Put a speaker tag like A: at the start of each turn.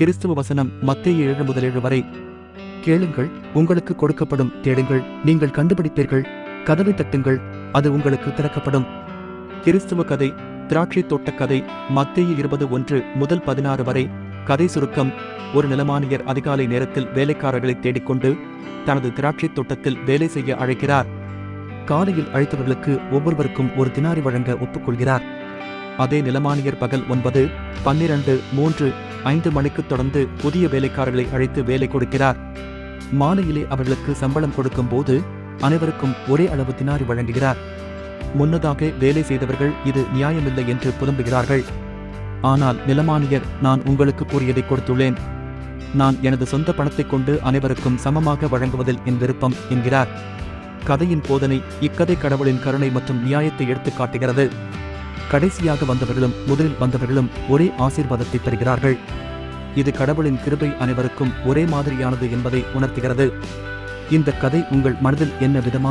A: கிறிஸ்துவ வசனம் மத்திய ஏழு முதல் ஏழு வரை. கேளுங்கள் உங்களுக்கு கொடுக்கப்படும் தேடுங்கள் நீங்கள் கண்டுபிடிப்பீர்கள் கதவை தட்டுங்கள் அது உங்களுக்கு திறக்கப்படும். கிறிஸ்துவ கதை திராட்சை தோட்ட கதை மத்திய இருபது ஒன்று முதல் பதினாறு வரை. கதை சுருக்கம் ஒரு நிலமானியர் அதிகாலை நேரத்தில் வேலைக்காரர்களை தேடிக்கொண்டு தனது திராட்சை தோட்டத்தில் வேலை செய்ய அழைக்கிறார். காலையில் அழைத்தவர்களுக்கு ஒவ்வொருவருக்கும் ஒரு தினாரி வழங்க ஒப்புக்கொள்கிறார். அதே நிலமானியர் பகல் ஒன்பது பன்னிரண்டு மூன்று ஐந்து மணிக்கு தொடர்ந்து புதிய வேலைக்காரர்களை அழைத்து வேலை கொடுக்கிறார். மாலையிலே அவர்களுக்கு சம்பளம் கொடுக்கும் போது அனைவருக்கும் ஒரே அளவு தினாரி வழங்குகிறார். முன்னதாக வேலை செய்தவர்கள் இது நியாயமில்லை என்று புலம்புகிறார்கள். ஆனால் நிலமானியர் நான் உங்களுக்கு கூறியதை கொடுத்துள்ளேன். நான் எனது சொந்த பணத்தைக் கொண்டு அனைவருக்கும் சமமாக வழங்குவதில் என் விருப்பம் என்கிறார். கதையின் போதனை இக்கதை கடவுளின் கருணை மற்றும் நியாயத்தை எடுத்துக் காட்டுகிறது. கடைசியாக வந்தவர்களும் முதலில் வந்தவர்களும் ஒரே ஆசீர்வாதத்தை பெறுகிறார்கள். இது கடவுளின் கிருபை அனைவருக்கும் ஒரே மாதிரியானது என்பதை உணர்த்துகிறது. இந்த கதை உங்கள் மனதில் என்ன விதமான